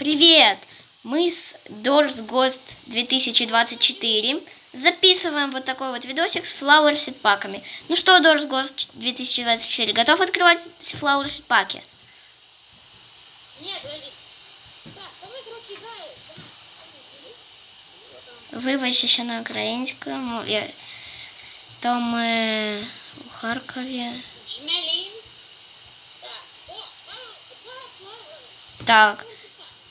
Привет! Мы с Doors Ghost 2024 записываем вот такой вот видосик с Flower Seed паками. Ну что, Doors Ghost 2024, готов открывать Flower Seed паки? Нет, подожди. Так, со мной, короче, играет. Сама, сама, Вот он. Вибачте, що на українському. Я... То ми у Харкові. Джмелін. Так. О, мама, два флаури. Так, по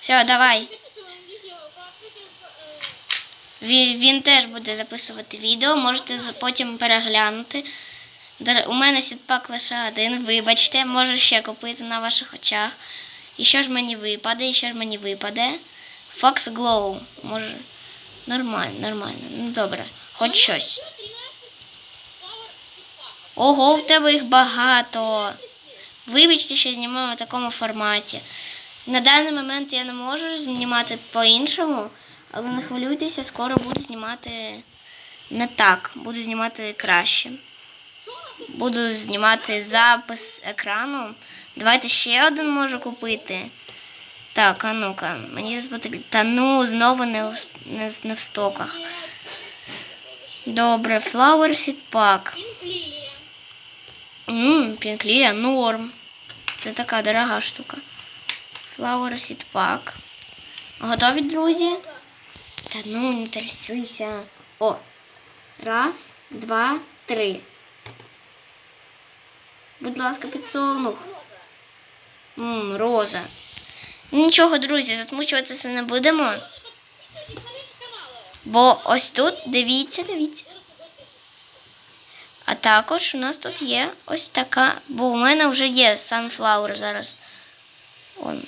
Все, давай. Записываем видео по открытию с- э, Він, він теж буде записувати відео, можете з- потім переглянути. До ре- У мене сітпак лише один, вибачте, можу ще купити на ваших очах. І що ж мені випаде, і що ж мені випаде? Fox Glow. Може. Нормально, нормально. Ну добре, хоч щось. Еще 13 флаур спа. Ого, в тебе їх багато. Вибачте, що я знімаю в такому форматі. На даний момент я не можу знімати по-іншому, але не хвилюйтеся, скоро буду знімати не так, буду знімати краще. Буду знімати запис екрану. Давайте ще один можу купити. Так, а ну-ка, мені потрібно. Та ну, знову не, не, не в стоках. Добре, Flower Seed Pack. Ммм, пінклія, норм. Це така дорога штука. Flower Seed Pack. Готові, друзі? Та ну, не трясися. О. Раз, два, три. Будь ласка, підсолнух. Ммм, роза. Нічого, друзі, засмучуватися не будемо. Подписывайтесь на наши каналы. Бо ось тут, дивіться, дивіться. Я рассказываю, что А також у нас тут є ось така, бо у мене вже є Sunflower зараз. Он,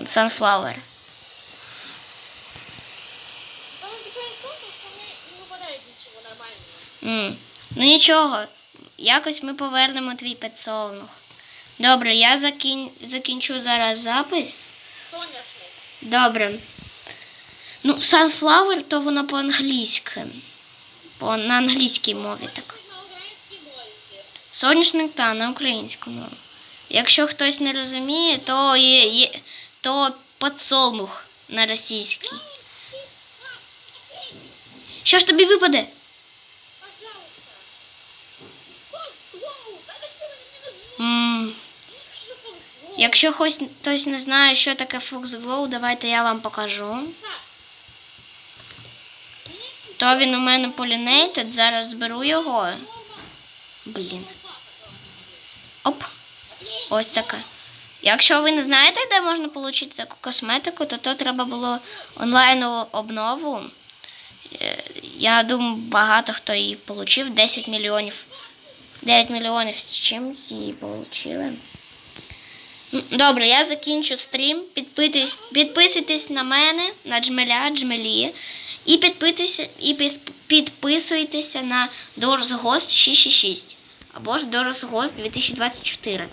он Sunflower. Самое печальное в не выпадает ничего нормального. М. Ну нічого, якось ми повернемо твій підсолнух. Добре, я закін... закінчу зараз запис. Соняшник. Добре. Ну, Sunflower, то воно по-англійськи. По, на англійській мові так. Соняшник на украинской мове. Соняшник та на українському. Якщо хтось не розуміє, то є, є то подсолнух на російській. Що ж тобі випаде? Глоу. якщо хтось, не знає, що таке Fox Glow, давайте я вам покажу. То він у мене полінейтед, зараз зберу його. Блін. Оп. Ось така. Якщо ви не знаєте, де можна отримати таку косметику, то то треба було онлайнову обнову. Е, Я думаю, багато хто її отримав. 10 мільйонів. 9 мільйонів з чимось її отримали. Добре, я закінчу стрім. Підписуйтесь, підписуйтесь на мене, на Джмеля, Джмелі. І підписуйтеся, і підписуйтеся на Doors Ghost 666 або ж Doors Ghost 2024.